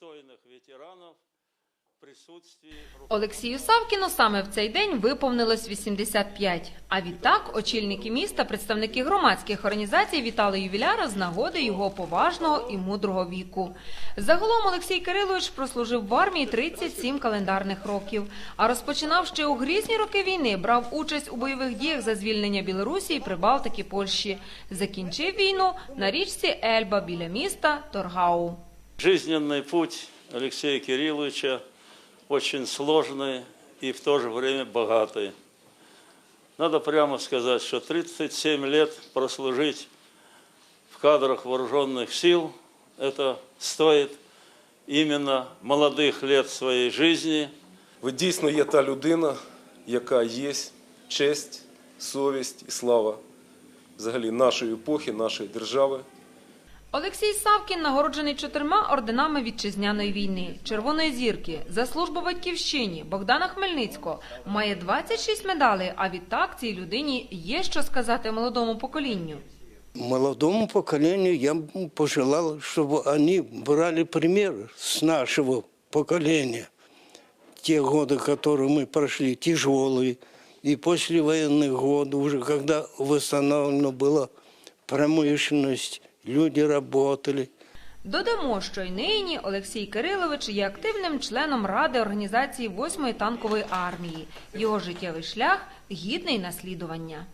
достойных ветеранов в присутствии Олексію Савкіну саме в цей день виповнилось 85. А відтак очільники міста, представники громадських організацій вітали ювіляра з нагоди його поважного і мудрого віку. Загалом Олексій Кирилович прослужив в армії 37 календарних років. А розпочинав ще у грізні роки війни, брав участь у бойових діях за звільнення Білорусі, Прибалтики, Польщі. Закінчив війну на річці Ельба біля міста Торгау. Жизненный путь Алексея Кирилловича очень сложный и в то же время богатый. Надо прямо сказать, что 37 лет прослужить в кадрах вооруженных сил, это стоит именно молодых лет своей жизни. Ви дійсно є та людина, яка є честь, совість і слава взагалі нашої епохи, нашої держави. Олексій Савкін нагороджений чотирма орденами вітчизняної війни, Червоної зірки, за службу батьківщині, Богдана Хмельницького. Має 26 медалей, а відтак цій людині є що сказати молодому поколінню. Молодому поколению я бы пожелал, чтобы они брали пример с нашего поколения. Те годы, которые мы прошли, тяжелые, и послевоенные годы, уже когда восстановлена была промышленность, люди працювали. Додамо, що й нині Олексій Кирилович є активним членом ради організації 8-ї танкової армії. Його життєвий шлях гідний наслідування.